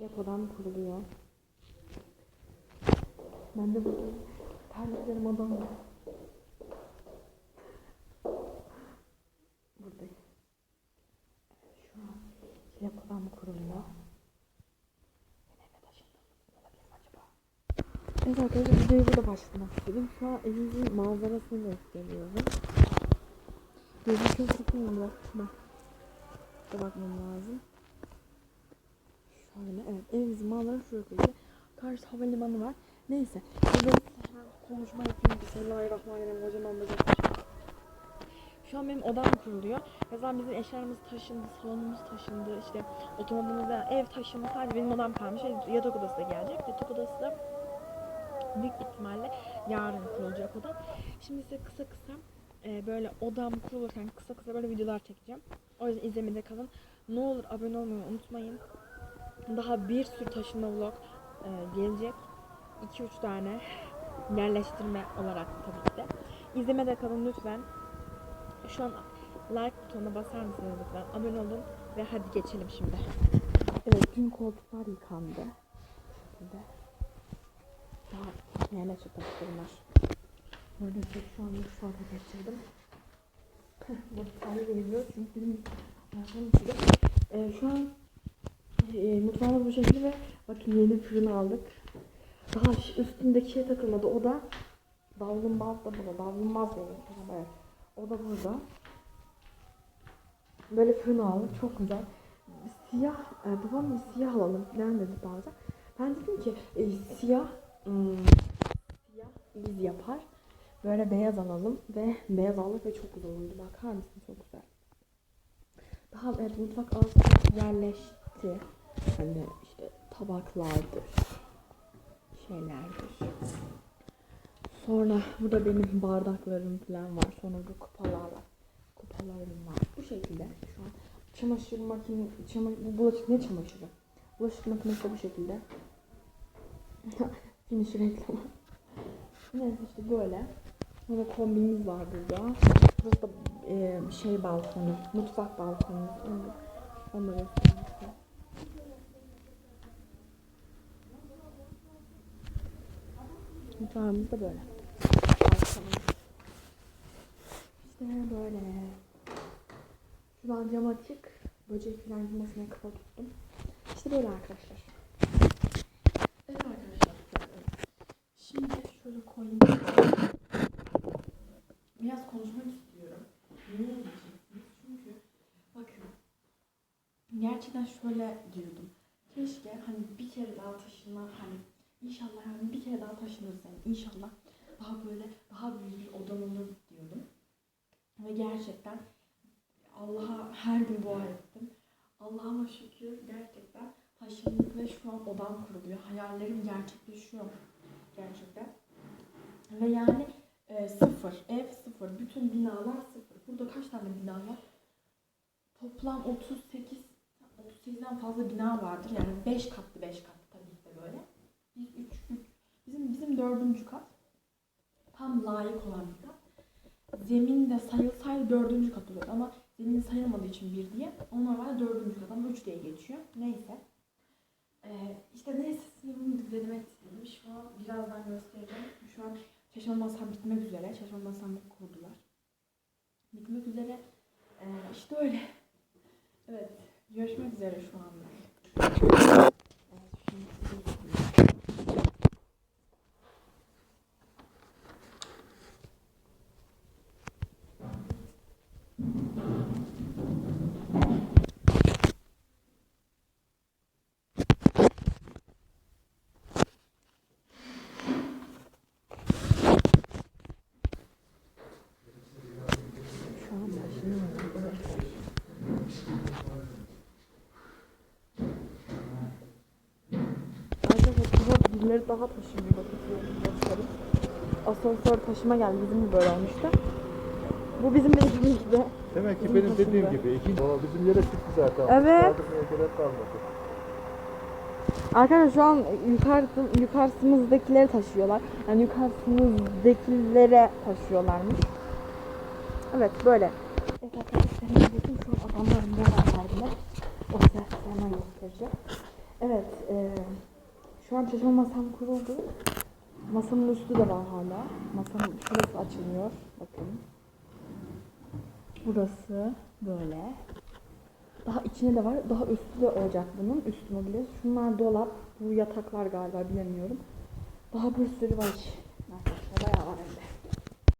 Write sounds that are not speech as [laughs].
Depodan kuruluyor. Ben de burada terliklerim odamda. Buradayım. Şu an depodan kuruluyor. Mi? Evet arkadaşlar videoyu burada başlamak istedim. Şu an evimizin manzarasını gösteriyorum. Gözüküyor sakın biraz. Bak. Da bakmam lazım. Şöyle evet evimizin manzarası şurası. Karşı havalimanı var. Neyse. Burada hemen konuşma yapayım. Bismillahirrahmanirrahim. Kocaman bacak. Şu an benim odam kuruluyor. Mesela bizim eşyalarımız taşındı, salonumuz taşındı, işte otomobilimiz ev taşındı. Sadece benim odam kalmış. Yatak odası da gelecek. Yatak odası da büyük ihtimalle yarın kurulacak odam. Şimdi size kısa kısa e, böyle odam kurulurken kısa kısa böyle videolar çekeceğim. O yüzden izlemede kalın. Ne olur abone olmayı unutmayın. Daha bir sürü taşınma vlog e, gelecek. 2-3 tane yerleştirme olarak tabii ki de. İzlemede kalın lütfen. Şu an like butonuna basar mısınız lütfen? Abone olun ve hadi geçelim şimdi. Evet dün koltuklar yıkandı. Şimdi daha yerine çıkartırlar. Böyle bir şu an mutfağa getirdim. Mutfağa geliyor çünkü benim üşüdü. Ee, şu an e, mutfağımız bu şekilde ve bakın yeni fırın aldık. Daha üstündeki şey takılmadı. O da davlumbaz da burada. Davlumbaz benim. Evet. O da burada. Böyle fırın aldık. Çok güzel. Siyah, e, babam bir siyah alalım falan dedi bazen. Ben dedim ki e, siyah hmm, siyah biz yapar. Böyle beyaz alalım ve beyaz aldık ve çok güzel oldu. Bakar mısın? Çok güzel. Daha evet mutfak çok yerleşti. Hani işte tabaklardır, şeylerdir. Sonra burada benim bardaklarım falan var. Sonra burada kupalar var. Kupalarım var. Bu şekilde şu an çamaşır makine, çama, bu bulaşık ne çamaşırı? Bulaşık makinesi bu şekilde. [laughs] Şu reklamı. Neyse işte böyle. Sonra kombimiz var burada. Burası da e, şey balkonu, mutfak balkonu. Onu, onu da göstereyim size. Mutfağımız da böyle. İşte böyle. Şuradan cam açık. Böcek falan girmesine kafa tuttum. İşte böyle arkadaşlar. Evet arkadaşlar. Şimdi şöyle koyayım. Biraz konuşmak istiyorum. Niye diyeceksiniz? Çünkü bakın gerçekten şöyle diyordum. Keşke hani bir kere daha taşınma hani inşallah yani bir kere daha taşınırsam inşallah daha böyle daha büyük bir odam olur diyordum. Ve gerçekten Allah'a her gün dua ettim. Allah'ıma şükür gerçekten taşındık ve şu an odam kuruluyor. Hayallerim gerçekleşiyor gerçekten. Ve yani e, sıfır, ev sıfır, bütün binalar sıfır. Burada kaç tane bina var? Toplam 38, 38'den fazla bina vardır. Yani 5 katlı 5 katlı tabii ki de böyle. Biz 3, 3, bizim bizim dördüncü kat. Tam layık olan bir kat. Zemin de sayılsaydı dördüncü kat oluyordu ama zemin sayılmadığı için bir diye. O normalde dördüncü kat ama üç diye geçiyor. Neyse. Ee, işte neyse size bunu denemek istedim. Şu an birazdan göstereceğim. Şu an Şaşırma masam bitmek üzere. Şaşırma masamı kurdular. Bitmek üzere. Ee, işte öyle. Evet. Görüşmek üzere şu anda. Evet, şimdi size göstereyim. Şu an başlıyorum. Evet. Arkadaşlar daha birileri daha size göstereyim. Asansör taşıma geldi. Bizim de böyle olmuştu. Bu bizim de ilgimiz gibi. Demek ki Bizim benim dediğim taşındı. gibi ikinci Aa, bizim yere çıktı zaten. Evet. Kaldırmaya gerek kalmadı. Arkadaşlar şu an yukarısı, yukarısımızdakileri taşıyorlar. Yani yukarısımızdakilere taşıyorlarmış. Evet böyle. Evet arkadaşlar bakın şu adamların beraberinde. O size hemen göstereceğim. Evet, e, şu an çalışma masam kuruldu. Masamın üstü de var hala. Masamın şurası açılıyor. Bakın. Burası böyle. Daha içine de var. Daha üstü de olacak bunun. Üst mobilyası. Şunlar dolap. Bu yataklar galiba bilemiyorum. Daha bir sürü var. Arkadaşlar bayağı var evde.